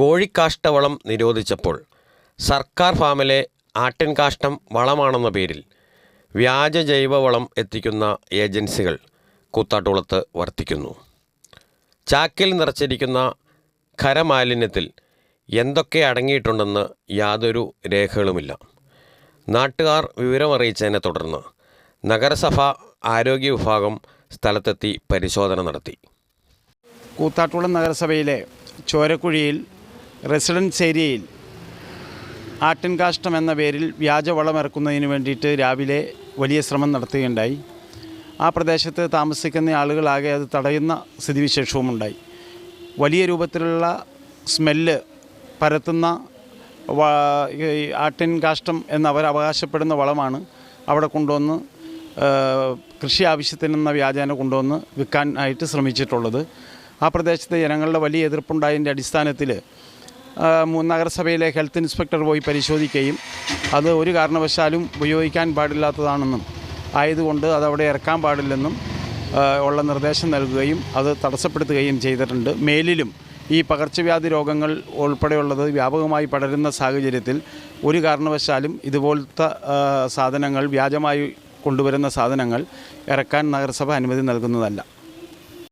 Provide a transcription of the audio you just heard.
കോഴിക്കാഷ്ടവളം നിരോധിച്ചപ്പോൾ സർക്കാർ ഫാമിലെ ആട്ടിൻകാഷ്ടം വളമാണെന്ന പേരിൽ വ്യാജ ജൈവവളം എത്തിക്കുന്ന ഏജൻസികൾ കൂത്താട്ടുകുളത്ത് വർത്തിക്കുന്നു. ചാക്കിൽ നിറച്ചിരിക്കുന്ന ഖരമാലിന്യത്തിൽ എന്തൊക്കെ അടങ്ങിയിട്ടുണ്ടെന്ന് യാതൊരു രേഖകളുമില്ല. നാട്ടുകാർ വിവരമറിയിച്ചതിനെ തുടർന്ന് നഗരസഭ ആരോഗ്യ വിഭാഗം സ്ഥലത്തെത്തി പരിശോധന നടത്തി. കൂത്താട്ടുകുളം നഗരസഭയിലെ ചോരക്കുഴിയിൽ റെസിഡൻസ് ഏരിയയിൽ ആട്ടിൻകാഷ്ടം എന്ന പേരിൽ വ്യാജവളം ഇറക്കുന്നതിന് വേണ്ടിയിട്ട് രാവിലെ വലിയ ശ്രമം നടത്തുകയുണ്ടായി. ആ പ്രദേശത്ത് താമസിക്കുന്ന ആളുകളാകെ അത് തടയുന്ന സ്ഥിതിവിശേഷവുമുണ്ടായി. വലിയ രൂപത്തിലുള്ള സ്മെല്ല് പരത്തുന്ന ആട്ടിൻ കാഷ്ടം എന്ന് അവർ അവകാശപ്പെടുന്ന വളമാണ് അവിടെ കൊണ്ടുവന്ന് കൃഷി ആവശ്യത്തിനെന്ന വ്യാജേന കൊണ്ടുവന്ന് വിൽക്കാൻ ആയിട്ട് ശ്രമിച്ചിട്ടുള്ളത്. ആ പ്രദേശത്തെ ജനങ്ങളുടെ വലിയ എതിർപ്പുണ്ടായതിന്റെ അടിസ്ഥാനത്തിൽ നഗരസഭയിലെ ഹെൽത്ത് ഇൻസ്പെക്ടർ പോയി പരിശോധിക്കുകയും അത് ഒരു കാരണവശാലും ഉപയോഗിക്കാൻ പാടില്ലാത്തതാണെന്നും ആയതുകൊണ്ട് അതവിടെ ഇറക്കാൻ പാടില്ലെന്നും ഉള്ള നിർദ്ദേശം നൽകുകയും അത് തടസ്സപ്പെടുത്തുകയും ചെയ്തിട്ടുണ്ട്. മേലിലും ഈ പകർച്ചവ്യാധി രോഗങ്ങൾ ഉൾപ്പെടെയുള്ളത് വ്യാപകമായി പടരുന്ന സാഹചര്യത്തിൽ ഒരു കാരണവശാലും ഇതുപോലത്തെ സാധനങ്ങൾ വ്യാജമായി കൊണ്ടുവരുന്ന സാധനങ്ങൾ ഇറക്കാൻ നഗരസഭ അനുമതി നൽകുന്നതല്ല.